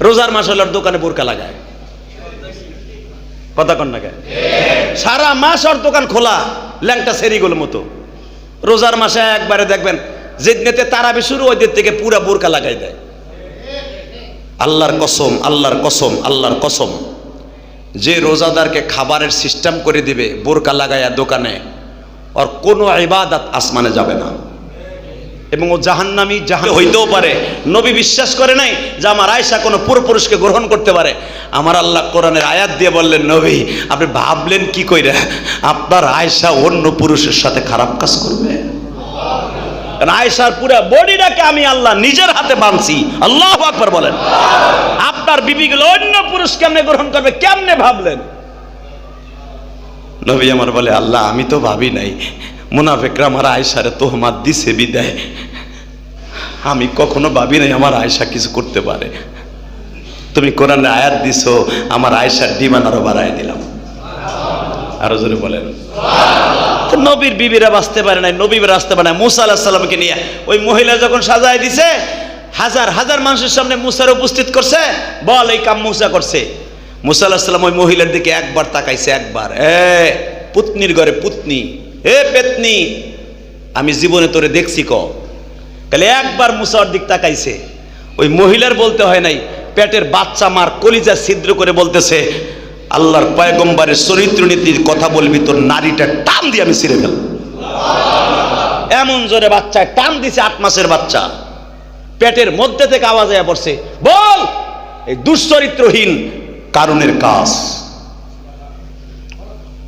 রোজার মাস হলে দোকানে বোরকা লাগায়। কথা কন না? সারা মাস ওর দোকান খোলা, ল্যাংটা সেরিগুলোর মতো। রোজার মাসে একবারে দেখবেন, যেদিনেতে তারাবি শুরু ওই দিন থেকে পুরা বোরকা লাগাই দেয়। আল্লাহর কসম আল্লাহর কসম আল্লাহর কসম। যে রোজাদারকে খাবারের সিস্টেম করে দিবে, বোরকা লাগাইয়া দোকানে আর কোনো ইবাদত আসমানে যাবে না। এবং ও জাহান্নামি জাহান হইতেও পারে। নবী বিশ্বাস করে নাই যে আমার আয়সা কোনো পুরুষকে গ্রহণ করতে পারে। আমার আল্লাহ কোরআনের আয়াত দিয়ে বললেন, নবী, আপনি ভাবলেন কি কইরা? আপনার আয়সা অন্য পুরুষের সাথে খারাপ কাজ করবে। আয়সার পুরো বডিটাকে আমি আল্লাহ নিজের হাতে বানছি। আল্লাহ আকবার বলেন। আপনার বিবিগুলো অন্য পুরুষ কেমনে গ্রহণ করবে, কেমনে ভাবলেন? নবী আমার বলে, আল্লাহ, আমি তো ভাবি নাই। মুনাফেকরা আমার আয়সারে তোহমাত দিছে বিদায়। আমি কখনো ভাবি নাই আমার আয়সা কিছু করতে পারে। তুমি কোরআনে আয়াত দিছো, আমার আয়সার ডিমান্ড আরও বাড়ায় দিলাম। আরও জোরে বলেন। নবীর বিবিরা বাঁচতে পারে নাই নবীরা আসতে পারে না মুসা আল্লাহ সাল্লামকে নিয়ে ওই মহিলা যখন সাজায় দিছে, হাজার হাজার মানুষের সামনে মুসার উপস্থিত করছে, বল এই কাম মুসা করছে। মুসা আল্লাহ সাল্লাম ওই মহিলার দিকে একবার তাকাইছে, একবার। এ, পুতনির ঘরে পুতনি। এ পেতনি, আমি জীবনে তোরে দেখছি ক। তাহলে একবার মুসার দিক তাকাইছে। ওই মহিলার বলতে হয় নাই, পেটের বাচ্চা মার কলিজা ছিদ্র করে বলতেছে, আল্লাহর পয়গম্বরের চরিত্র নীতির কথা বলবি, তোর নারীটা টান দিয়ে আমি ছিঁড়ে ফেলব। এমন জোরে বাচ্চা টান দিছে আট মাসের বাচ্চা। পেটের মধ্যে থেকে আওয়াজ আয়া পড়ছে, বল, এই দুশ্চরিত্রহীন কারণের কাজ।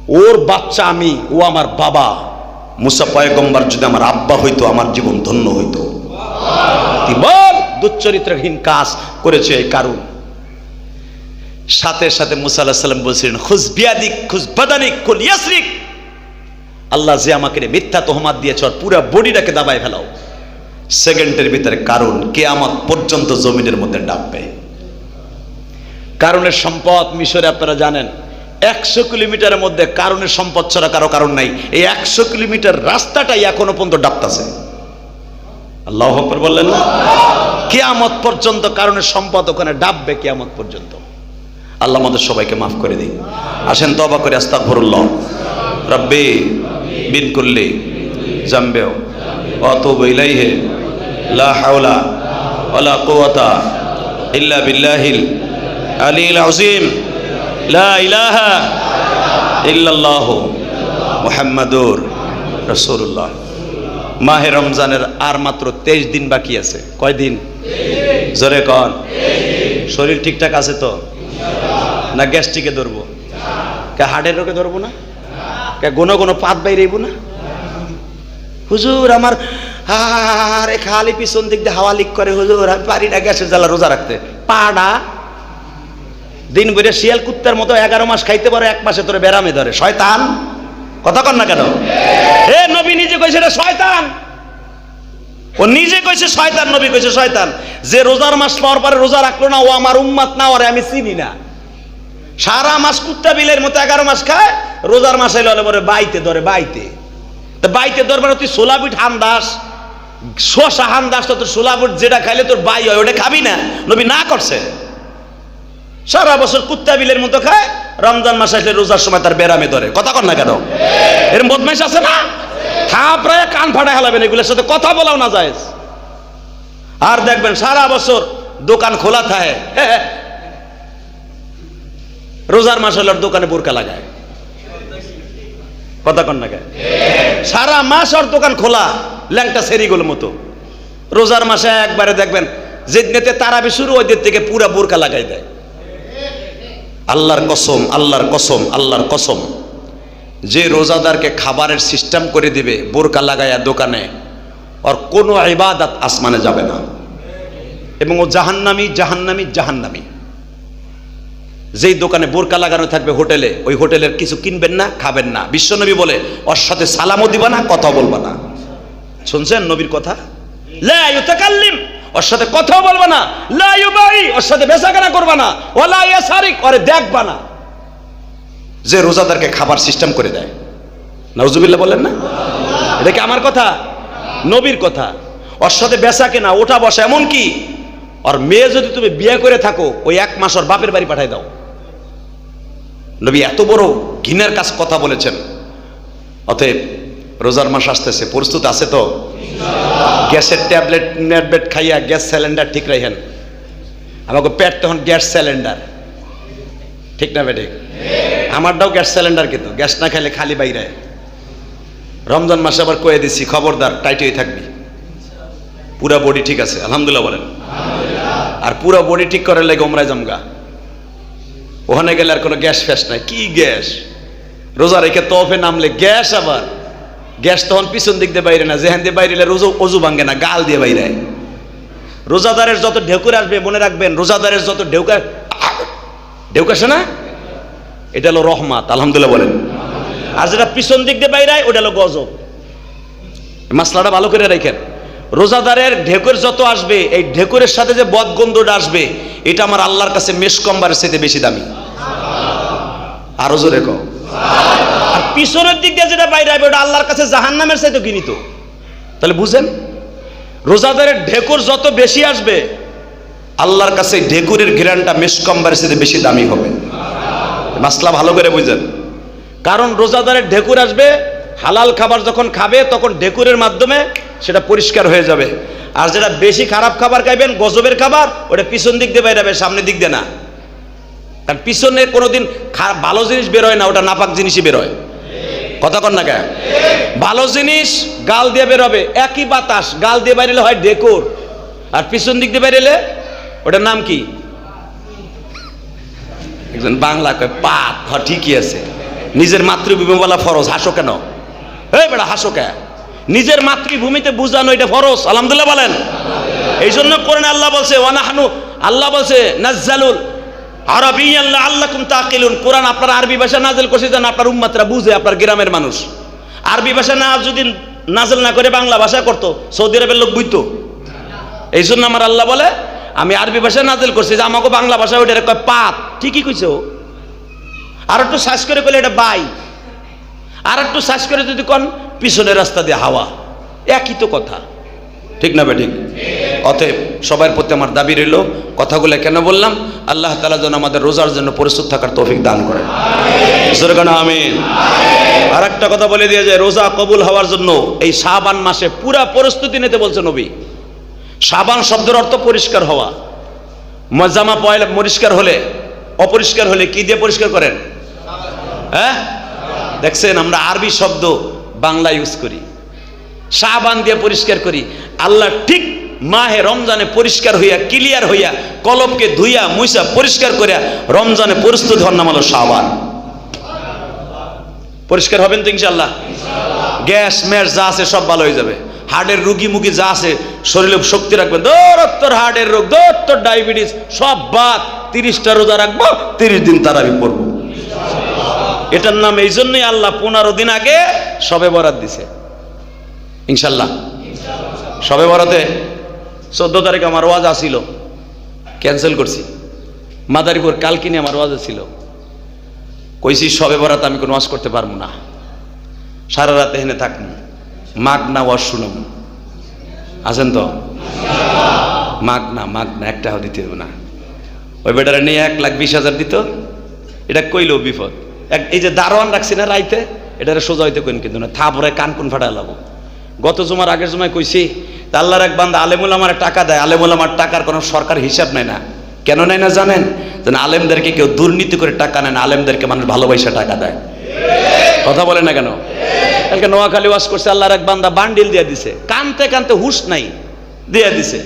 ওর বাচ্চা আমি, ও আমার বাবা। মুসা পয়গম্বর যদি আমার আব্বা হইতো, আমার জীবন ধন্য হইতো। বল, দুশ্চরিত্রহীন কাজ করেছে এই কারণ সাথে সাথে মুসা বলছিলেন খুশ বিয়াদিক খুশ বাদানিক, কুল ইয়াসরিক। আল্লাহ যে আমাকে মিথ্যা তোহমাত দিয়েছ আর পুরো বডিটাকে দাবায় ফেলাও। সেকেন্ডের ভিতরে কারণ কেয়ামত পর্যন্ত জমিনের মধ্যে ডাববে কারণের সম্পদ মিশরে আপনারা জানেন একশো কিলোমিটারের মধ্যে কারণের সম্পদ ছাড়া কারও কারণ নাই। এই একশো কিলোমিটার রাস্তাটাই এখনও পর্যন্ত ডাবতাছে আল্লাহ বললেন না? কেয়ামত পর্যন্ত কারণের সম্পদ ওখানে ডাববে কেয়ামত পর্যন্ত। আল্লাহ আমাদের সবাইকে মাফ করে দিন। আসেন তবা করে আস্তাক ভরুল্লাহ রব্বে বিন করলে জাম্বেও অত বইলাই হে লা হাওলা কুওয়াতা ইল্লা বিল্লাহিল আলিল আযীম। ইল্লাল্লাহ মুহাম্মাদুর রাসূলুল্লাহ। মাহে রমজানের আর মাত্র তেইশ দিন বাকি আছে। কয় দিন? জোরে কন। শরীর ঠিকঠাক আছে তো? না গ্যাস্ট্রিকে ধরবো? কে হার্টের রোগে ধরবো না? কে কোনো কোনো পাত বাইরেইব না? হুজুর, আমার হা আরে খালি পিছন দিক দিয়ে হাওয়া লিক করে। হুজুর, আমি পারি না গ্যাসের জ্বালা রোজা রাখতে। পাড়া দিন বইরে শিয়াল কুত্তার মতো এগারো মাস খাইতে পারো, এক মাসে তোরে বেরামে ধরে। শয়তান? কথা কন না কেন? এ নবী নিজে কইছে এটা শয়তান। ও নিজে কইছে শয়তান, নবী কইছে শয়তান। যে রোজার মাস পাওয়ার পরে রোজা রাখল না, ও আমার উম্মাত না, ওরে আমি চিনি না। সারা মাস কুত্তা বিলের মতো এগারো মাস খায়, রোজার মাস এলে পরে বাইতে ধরে, বাইতে। তা বাইতে ধরবে না তুই সোলাপিঠ হান্দাস শশা হান্দাস, তো তোর সোলাপিঠ যেটা খাইলে তোর বাই হয়, ওটা খাবি না। নবী না করছে। সারা বছর কুত্তা বিলের মতো খায়, রমজান মাস আসলে রোজার সময় তার বেরামে ধরে। কথা কর না কেন? এরম বদমাইশ আছে না? থাপড়ায় কান ফাটা হেলাবেন এগুলোর সাথে কথা বলাও না যায়। আর দেখবেন সারা বছর দোকান খোলা থাকে। রোজার মাস হলে দোকানে বোরকা লাগায়। কথা কন না? সারা মাস ওর দোকান খোলা, ল্যাংটা সেরি সেরিগুলোর মতো। রোজার মাসে একবারে দেখবেন, যেদিনেতে তারাবি শুরু ওই দিন থেকে পুরা বোরকা লাগাই দেয়। আল্লাহর কসম আল্লাহর কসম আল্লাহর কসম। যে রোজাদারকে খাবারের সিস্টেম করে দিবে, বোরকা লাগাইয়া দোকানে আর কোনো ইবাদত আসমানে যাবে না। এবং ও জাহান্নামি জাহান্নামি জাহান্নামি। যেই দোকানে বোরকা লাগানো থাকবে হোটেলে, ওই হোটেলের কিছু কিনবেন না, খাবেন না। বিশ্বনবী বলে, ওর সাথে সালামও দিবা না কথা বলবা না। শুনছেন নবীর কথা? ওর সাথে কথা বলবা না, লা ইউবাই, ওর সাথে বেচাকেনা করবা না ওলা ইয়াসারিক, ওরে দেখবা না। যে রোজাদারকে খাবার সিস্টেম করে দেয়। নাউজুবিল্লাহ বলেন না? এটা কি আমার কথা? নবীর কথা। ওর সাথে বেচা কেনা ওঠা বসা এমন কি? আর মেয়ে যদি তুমি বিয়ে করে থাকো, ওই এক মাস ওর বাপের বাড়ি পাঠাই দাও। নবী এত বড় ঘিনের কাজ কথা বলেছেন। অতএব রোজার মাস আসতেছে, প্রস্তুত আছে তো? গ্যাসের ট্যাবলেট ট্যাবলেট খাইয়া গ্যাস সিলিন্ডার ঠিক রাখেন আমাকে পেট তখন গ্যাস সিলিন্ডার। ঠিক না বেটে? আমারটাও গ্যাস সিলিন্ডার কিন্তু গ্যাস না খাইলে খালি বাইরে। রমজান মাসে আবার কয়ে দিছি খবরদার টাইট হয়ে থাকবি। পুরা বডি ঠিক আছে আলহামদুলিল্লাহ বলেন। আর পুরা বডি ঠিক করে লেগে ওমরায় জমগা ওখানে গেলে আর কোনো গ্যাস ফ্যাস নাই। কি গ্যাস? রোজা রেখে তফে নামলে গ্যাস আবার। গ্যাস তখন পিছন দিক দিয়ে বাইরে না, যেখান দিয়ে বাইরে রোজা অজু ভাঙ্গে না, গাল দিয়ে বাইরে রোজাদারের যত ঢেকুর আসবে মনে রাখবেন, রোজাদারের যত ঢেউকা ঢেউক আসে না এটা হলো রহমাত, আলহামদুলিল্লাহ বলেন। আর যেটা পিছন দিক দিয়ে বাইরে ওটা হলো গজব। মাসলাটা ভালো করে রেখেন। রোজাদারের ঢেকুর যত আসবে, এই ঢেকুরের সাথে যে বদগন্ধটা আসবে, এটা আমার আল্লাহর কাছে মেশকম্বারের সাথে বেশি দামি। আরও জোরে কও। আর পিছনের দিক দিয়ে যেটা বাইরে আসবে ওটা আল্লাহর কাছে জাহান্নামের সাথে কিনিত তাহলে বুঝেন? রোজাদারের ঢেকুর যত বেশি আসবে, আল্লাহর কাছে ঢেকুরের ঘিরানটা মেশকম্বারের সাথে বেশি দামি হবে। মাসলা ভালো করে বুঝেন। কারণ রোজাদারের ঢেকুর আসবে, হালাল খাবার যখন খাবে, তখন ঢেকুরের মাধ্যমে সেটা পরিষ্কার হয়ে যাবে। আর যেটা বেশি খারাপ খাবার খাইবেন, গজবের খাবার, ওটা পিছন দিক দিয়ে বেরাবে সামনের দিক দিয়ে না। কারণ পিছনে কোনোদিন খা- ভালো জিনিস বেরোয় না, ওটা নাপাক জিনিসই বেরোয়। কথা কন না কেন? ভালো জিনিস গাল দিয়ে বেরোবে, একই বাতাস, গাল দিয়ে বেরোলে হয় ডেকুর আর পিছন দিক দিয়ে বেরোলে, ওটার নাম কি? একজন বাংলা কয় পাত ঠিকই আছে। নিজের মাতৃভূমি বলা ফরজ, হাসো কেন? এই বেটা, হাসো কে? নিজের মাতৃভূমিতে বুঝানো এটা ফরজ, আলহামদুলিল্লাহ বলেন। এই জন্য করেন আল্লাহ বলছে ওয়ানাহানু আল্লাহ বলছে, নাজ্জালুল আরবি আল্লাহ আল্লাকুম তাকিলুন। কোরআন আপনার আরবি ভাষা নাজেল করছে যেন আপনার উম্মাতরা বুঝে, আপনার গ্রামের মানুষ। আরবি ভাষা না যদি নাজেল না করে বাংলা ভাষা করতো, সৌদি আরবের লোক বুঝতো। এই জন্য আমার আল্লাহ বলে, আমি আরবি ভাষা নাজেল করছি যে আমাকে বাংলা ভাষা ওইটা কয় পাত। ঠিকই কইছে ও। আর একটু শ্বাস করে কইলে এটা বাই। আর একটু শ্বাস করে যদি কন, পিছনের রাস্তা দিয়ে হাওয়া। একই তো কথা। ঠিক না বে ঠিক অতএব সবার প্রতি আমার দাবি রইল, কথাগুলো কেন বললাম? আল্লাহ তালা যেন আমাদের রোজার জন্য প্রস্তুত থাকার তৌফিক দান জোরগানা আমিন। আর একটা কথা বলে দিয়ে যায়, রোজা কবুল হওয়ার জন্য এই শাবান মাসে পুরা প্রস্তুতি নিতে বলছে নবী। সাবান শব্দের অর্থ পরিষ্কার হওয়া। মজামা পয়লা পরিষ্কার হলে, অপরিষ্কার হলে কি দিয়ে পরিষ্কার করেন? হ্যাঁ? দেখছেন, আমরা আরবি শব্দ বাংলা ইউজ করি। সাবান দিয়ে পরিষ্কার করি। আল্লাহ ঠিক মাহে রমজানে পরিষ্কার হইয়া ক্লিয়ার হইয়া, কলমকে ধুইয়া, মুইসা পরিষ্কার করিয়া রমজানে প্রস্তুত হন নাম হলো সাবান পরিষ্কার হবেন তো ইনশাল্লাহ গ্যাস ম্যাস যা আছে সব ভালো হয়ে যাবে। হার্টের রুগী মুগি যা আছে, শরীরে শক্তি রাখবেন। দৌড়ত্তর হার্টের রোগ দৌড়ত্তর ডায়াবেটিস, সব বাদ। তিরিশটা রোজা রাখব, তিরিশ দিন তার আমি পড়ব। এটার নাম এই জন্যই আল্লাহ পনেরো দিন আগে সবে বরাত দিছে। ইনশাল্লাহ। সবে বরাতে চোদ্দ তারিখ আমার ওয়াজ আসিল, ক্যান্সেল করছি। মাদারীপুর কালকিনি আমার ওয়াজ ছিল কইছি, সবে বরাত আমি কোনো ওয়াজ করতে পারব না। সারা রাতে হেনে থাকব। মাগ না, ওয়াজ শুনব। আছেন তো? মাগ না মাগ না, একটাও দিতে হবে না। ওই বেটারে নিয়ে এক লাখ বিশ হাজার দিত। এটা কইলো বিপদ। এক এই যে দারোয়ান রাখছি না রাইতে, এটারে সোজা হইতে কইন কিন্তু না। থা ভরে কান কোন ফাটা লাবো? গত জুমার আগের জুমায় কইছি আল্লাহর এক বান্দা আলেমুল আমার টাকা দেয়, আলেমুল আমার টাকার কোনো সরকার হিসাব নেয় না। কেন নেয় না জানেন? যেন আলেমদেরকে কেউ দুর্নীতি করে টাকা নেয় না, আলেমদেরকে মানুষ ভালোবাসা টাকা দেয়। কথা বলে না কেন? কালকে নোয়াখালী ওয়াশ করছে, আল্লাহর এক বান্দা বান্ডিল দিয়ে দিছে, কানতে কানতে হুশ নাই, দিয়ে দিছে।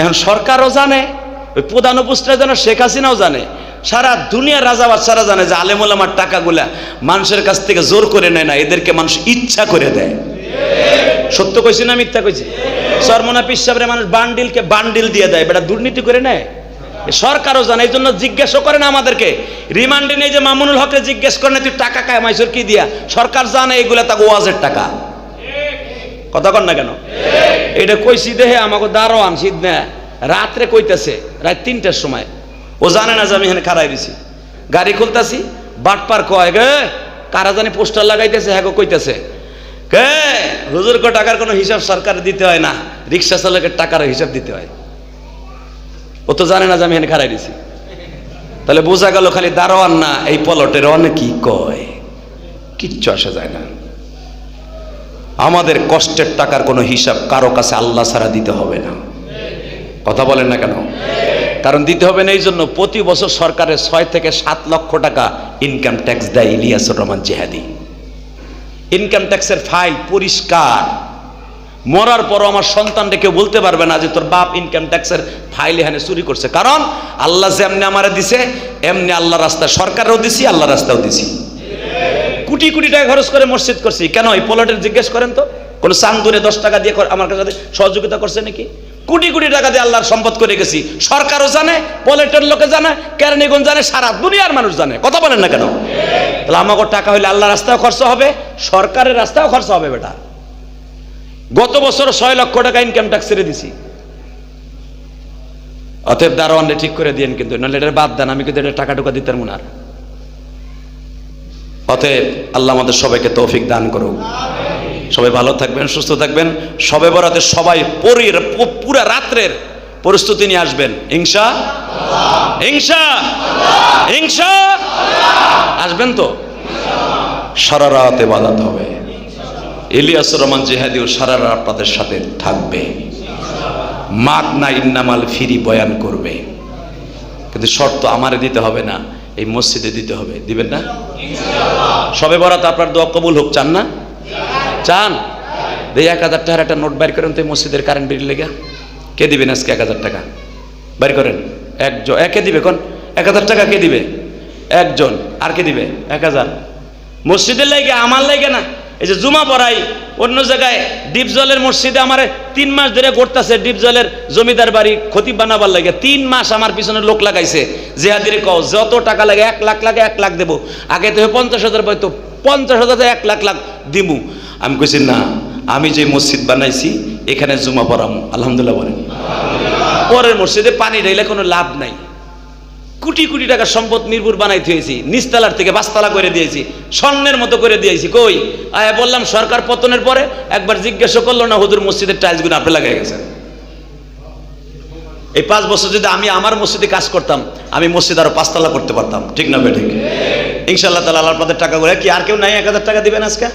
এখন সরকারও জানে, ওই প্রধান উপস্থিত যেন শেখ হাসিনাও জানে সারা দুনিয়ার রাজা বাচ্চারা জানে যে আলেম আমার টাকাগুলা মানুষের কাছ থেকে জোর করে নেয় না, এদেরকে মানুষ ইচ্ছা করে দেয়। সত্য কইছি না মিথ্যা কইছি? সরমনা পিসাবরে মানুষ বান্ডিলকে বান্ডিল দিয়ে দেয়, বেটা দুর্নীতি করে নেয়। সরকারও জানে এই জন্য জিজ্ঞাসা করে না আমাদেরকে। রিমান্ডে নেই যে মামুনুল হকরে জিজ্ঞেস করে না, তুই টাকা কায় মাইসুর, কি দিয়া? সরকার জানে এগুলা তাকে ওয়াজের টাকা। কথা কর না কেন? এটা কইছি দেহে আমাকে শীত না রাত্রে কইতেছে, রাত তিনটার সময়। ও জানে না যে আমি এখানে খারাই দিছি। গাড়ি খুলতাছি, বাটপার কয়, গে, কারা জানি পোস্টার লাগাইতেছে হ্যাঁ কইতেছে। কে হুজুর কো টাকার কোনো হিসাব সরকার দিতে হয় না, রিক্সা চালকের টাকার হিসাব দিতে হয়। ও তো জানে না যে আমি এখানে খারাই দিছি। তাহলে বোঝা গেল খালি দারোয়ান না, এই পলটের অনেকই কয়? কিচ্ছু আসা যায় না। আমাদের কষ্টের টাকার কোনো হিসাব কারও কাছে আল্লাহ ছাড়া দিতে হবে না। কথা বলেন না কেন? কারণ দিতে হবে না, এই জন্য প্রতি বছর সরকারের ছয় থেকে সাত লক্ষ টাকা ইনকাম ট্যাক্স দেয় ইলিয়াসুর রহমান জেহাদি। ইনকাম ট্যাক্সের ফাইল পরিষ্কার। মরার পরও আমার সন্তানটা কেউ বলতে পারবে না যে তোর বাপ ইনকাম ট্যাক্সের ফাইল এখানে চুরি করছে। কারণ আল্লাহ যেমনি আমারে দিছে, এমনি আল্লাহ রাস্তা সরকারও দিছি, আল্লাহ রাস্তাও দিছি। কোটি কোটি টাকা খরচ করে মসজিদ করছি। কেন? এই পোলটের জিজ্ঞেস করেন তো? কোনো চান্দুরে দশ টাকা দিয়ে আমার কাছে সহযোগিতা করছে নাকি? কোটি কোটি টাকা দিয়ে আল্লাহর সম্পদ করে গেছি। সরকারও জানে, পলেটের লোকে জানে, কেরানীগঞ্জ জানে, সারা দুনিয়ার মানুষ জানে। কথা বলেন না কেন? তাহলে আমাকে টাকা হইলে আল্লাহ রাস্তাও খরচ হবে, সরকারের রাস্তাও খরচ হবে বেটা। গত বছর ছয় লক্ষ টাকা ইনকাম ট্যাক্স ছেড়ে দিছি। অতএব দারোয়ানরে ঠিক করে দিয়েন কিন্তু, নাহলে এটা বাদ দেন, আমি কিন্তু এটা টাকা টুকা দিতাম আর। অতএব আল্লাহ আমাদের সবাইকে তৌফিক দান করুক। সবাই ভালো থাকবেন, সুস্থ থাকবেন। সবে বরাতে সবাই পরির পুরা রাত্রের প্রস্তুতি নিয়ে আসবেন। হিংসা হিংসা হিংসা আসবেন তো? সারা রাতে বাজাতে হবে। ইলিয়াসুর রহমান জেহাদিও সারা রাত আপনাদের সাথে থাকবে। মাক না ইন্নামাল ফিরি বয়ান করবে। কিন্তু শর্ত আমারে দিতে হবে না, এই মসজিদে দিতে হবে। দিবেন না? সবে বরাত আপনার দোয়া কবুল হোক, চান না? চান? এই এক হাজার টাকার একটা নোট বাইর করেন তো মসজিদের কারেন্ট বিল লেগে। কে দিবেন আজকে এক হাজার টাকা? বাইর করেন। একজন একে দিবে কোন? এক হাজার টাকা কে দিবে? একজন। আর কে দিবে? এক হাজার। মসজিদের লাগে, আমার লাগে না। এই যে জুমা পড়াই, অন্য জায়গায় ডিপ জলের মসজিদে আমার তিন মাস ধরে করতেছে ডিপ জলের জমিদার বাড়ি ক্ষতি বানাবার লাগে। তিন মাস আমার পিছনে লোক লাগাইছে। জেহাদিরে কও, যত টাকা লাগে, এক লাখ লাগে, এক লাখ দেবো। আগে তো পঞ্চাশ হাজার পাইতো পঞ্চাশ হাজার এক লাখ লাখ দিমু। আমি কইছি, না, আমি যে মসজিদ বানাইছি, এখানে জুমা পড়াম। আলহামদুলিল্লাহ বলেন। পরের মসজিদে পানি ঢাইলে কোনো লাভ নাই। কোটি কোটি টাকার সম্পদ মিরপুর বানাই থুয়েছি নিচতলার থেকে বাসতলা করে দিয়েছি, স্বর্ণের মতো করে দিয়েছি। কই? আয় বললাম, সরকার পতনের পরে একবার জিজ্ঞাসা করল, না, হুজুর, মসজিদের টাইলসগুলো আপনি লাগাই গেছেন? এই পাঁচ বছর যদি আমি আমার মসজিদে কাজ করতাম, আমি মসজিদ আরও পাঁচতলা করতে পারতাম। ঠিক না বেঠিক ইনশাল্লাহ তালা আল্লাহ টাকা করে কি আর কেউ নাই এক হাজার টাকা দিবেন আজকে?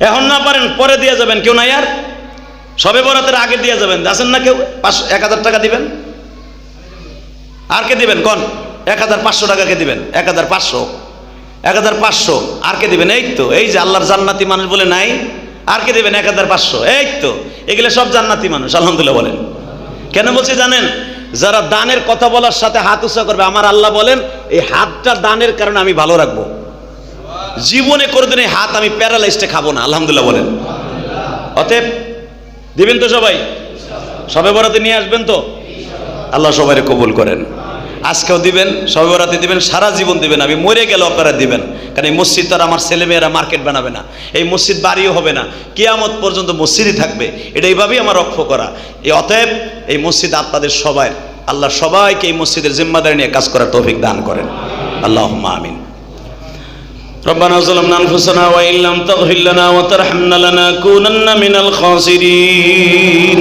এখন না পারেন, পরে দিয়ে যাবেন, কেউ নাই আর? সবে বরাতের আগে দিয়ে যাবেন। আছেন না কেউ? পাঁচশো এক হাজার টাকা দিবেন? আর কে দিবেন? কন? এক হাজার পাঁচশো টাকা কে দিবেন? এক হাজার পাঁচশো। এক হাজার পাঁচশো। আর কে দিবেন? এই তো, এই যে আল্লাহর জান্নাতি মানুষ বলে নাই। আর কে দিবেন? এক হাজার পাঁচশো। এই তো, এগুলো সব জান্নাতি মানুষ, আলহামদুলিল্লাহ বলেন। কেন বলছি জানেন? যারা দানের কথা বলার সাথে হাত উৎসাহ করবে, আমার আল্লাহ বলেন, এই হাতটা দানের কারণে আমি ভালো রাখব। জীবনে কোনোদিন এই হাত আমি প্যারালাইজটা খাব না, আলহামদুলিল্লাহ বলেন। অতএব দিবেন তো সবাই? সবে বরাতে নিয়ে আসবেন তো? আল্লাহ সবাই কবুল করেন। আজকেও দিবেন, সবে বরাতে দিবেন, সারা জীবন দিবেন। আমি মরে গেলে আপনারা দিবেন। কারণ এই মসজিদ তো আর আমার ছেলেমেয়েরা মার্কেট বানাবে না। এই মসজিদ বাড়িও হবে না। কিয়ামত পর্যন্ত মসজিদই থাকবে। এটা এইভাবেই আমার রক্ষ করা। এই অতএব এই মসজিদ আপনাদের সবাই আল্লাহ সবাইকে এই মসজিদের জিম্মাদারি নিয়ে কাজ করার তৌফিক দান করেন। আল্লাহ আমিন। ربنا ظلمنا انفسنا وان لم تغفر لنا وترحمنا لنكونن من الخاسرين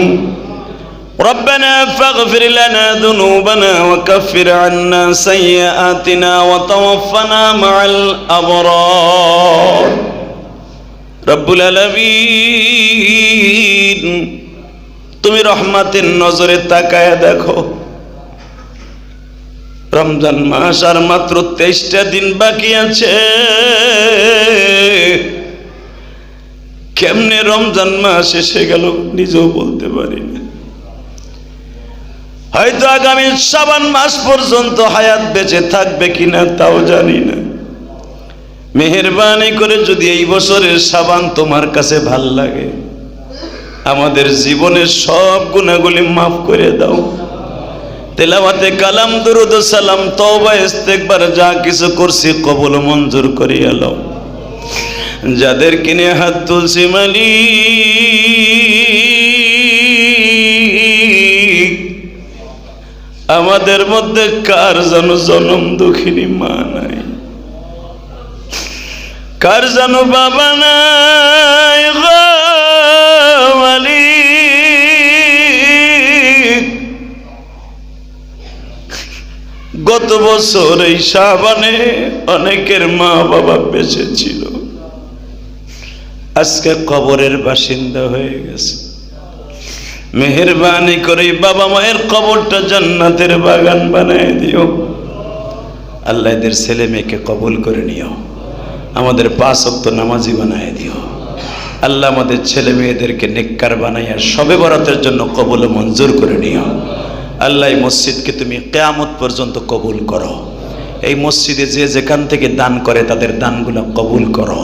ربنا فاغفر لنا ذنوبنا وكفر عنا سيئاتنا وتوفنا مع الابرار رب العالمين তুমি রহমাতের নজরে তাকায় দেখো রমজান মাস আর মাত্র তেইশটা দিন বাকি আছে। কেমনে রমজান মাস এসে গেল নিজেও বলতে পারি না। হয়তো আগামী সাবান মাস পর্যন্ত হায়াত বেঁচে থাকবে কিনা তাও জানি না। মেহরবানি করে যদি এই বছরের সাবান তোমার কাছে ভালো লাগে, আমাদের জীবনের সব গুণাগুলি মাফ করে দাও। তেলাওয়াতে কালাম, দুরুদ সালাম, তওবা ইস্তেগবার যা কিছু করছি কবুল, মঞ্জুর করিয়া লও যাদের কিনে হাত তুলছি মালি আমাদের মধ্যে কার যেন জনম দুঃখিনী মা নাই? কার জানো বাবা নাই গত বছর এই সাবানে অনেকের মা বাবা বেঁচে ছিল আজকে কবরের বাসিন্দা হয়ে গেছে। মেহরবানি করে বাবা মায়ের কবরটা জান্নাতের বাগান বানায় দিও। আল্লাহ এদের ছেলে মেয়েকে কবুল করে নিও। আমাদের পাঁচ অক্ত নামাজি বানায় দিও। আল্লাহ আমাদের ছেলে মেয়েদেরকে নেককার বানাইয়া সবে বরাতের জন্য কবুল মঞ্জুর করে নিও। আল্লাহ মসজিদকে তুমি কেয়ামত পর্যন্ত কবুল করো। এই মসজিদে যে যেখান থেকে দান করে তাদের দানগুলো কবুল করো।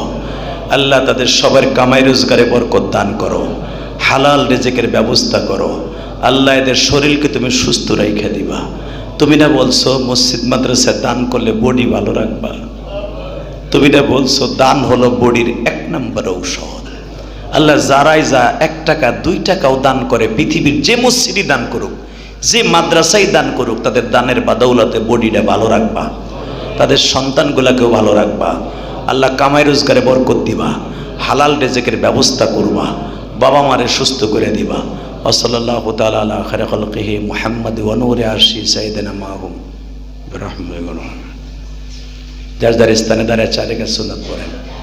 আল্লাহ তাদের সবার কামাই রোজগারে বরকত দান করো। হালাল রেজেকের ব্যবস্থা করো। আল্লাহ এদের শরীরকে তুমি সুস্থ রেখে দিবা। তুমি না বলছো, মসজিদ মাদ্রাসায় দান করলে বডি ভালো রাখবা? তুমি না বলছো, দান হলো বডির এক নম্বর ঔষধ? আল্লাহ যারাই যা এক টাকা, দুই টাকাও দান করে, পৃথিবীর যে মসজিদই দান করুক যে মাদ্রাসাই দান করুক, তাদের দানের বাদৌলতে বডিটা ভালো রাখবা। তাদের সন্তানগুলাকেও ভালো রাখবা। আল্লাহ কামাই রোজগারে বরকত দিবা। হালাল রেজেকের ব্যবস্থা করবা। বাবা মারে সুস্থ করে দিবা। ওসল্লাহ তালা মোহাম্মদ যার যার স্থানে দাঁড়িয়ে চারে সুন্নত পড়েন।